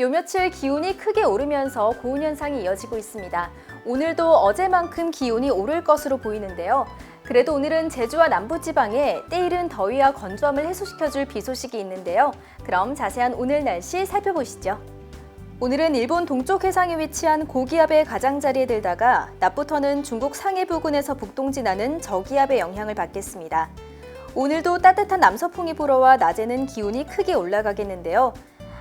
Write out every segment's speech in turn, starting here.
요 며칠 기온이 크게 오르면서 고온 현상이 이어지고 있습니다. 오늘도 어제만큼 기온이 오를 것으로 보이는데요. 그래도 오늘은 제주와 남부지방에 때이른 더위와 건조함을 해소시켜줄 비 소식이 있는데요. 그럼 자세한 오늘 날씨 살펴보시죠. 오늘은 일본 동쪽 해상에 위치한 고기압의 가장자리에 들다가 낮부터는 중국 상해 부근에서 북동진하는 저기압의 영향을 받겠습니다. 오늘도 따뜻한 남서풍이 불어와 낮에는 기온이 크게 올라가겠는데요.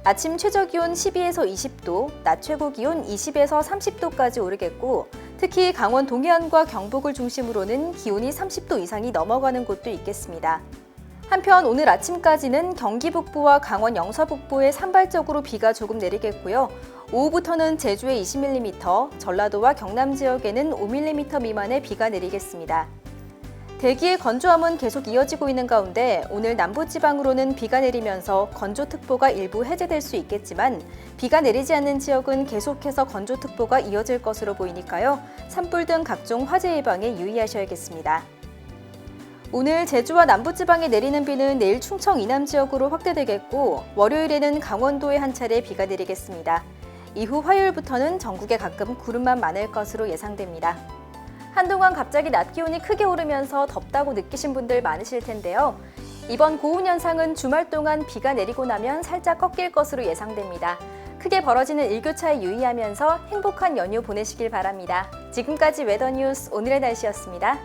아침 최저 기온 12에서 20도, 낮 최고 기온 20에서 30도까지 오르겠고, 특히 강원 동해안과 경북을 중심으로는 기온이 30도 이상이 넘어가는 곳도 있겠습니다. 한편 오늘 아침까지는 경기 북부와 강원 영서 북부에 산발적으로 비가 조금 내리겠고요. 오후부터는 제주에 20mm, 전라도와 경남 지역에는 5mm 미만의 비가 내리겠습니다. 대기의 건조함은 계속 이어지고 있는 가운데 오늘 남부지방으로는 비가 내리면서 건조특보가 일부 해제될 수 있겠지만 비가 내리지 않는 지역은 계속해서 건조특보가 이어질 것으로 보이니까요. 산불 등 각종 화재 예방에 유의하셔야겠습니다. 오늘 제주와 남부지방에 내리는 비는 내일 충청 이남 지역으로 확대되겠고 월요일에는 강원도에 한 차례 비가 내리겠습니다. 이후 화요일부터는 전국에 가끔 구름만 많을 것으로 예상됩니다. 한동안 갑자기 낮 기온이 크게 오르면서 덥다고 느끼신 분들 많으실 텐데요. 이번 고온 현상은 주말 동안 비가 내리고 나면 살짝 꺾일 것으로 예상됩니다. 크게 벌어지는 일교차에 유의하면서 행복한 연휴 보내시길 바랍니다. 지금까지 웨더뉴스 오늘의 날씨였습니다.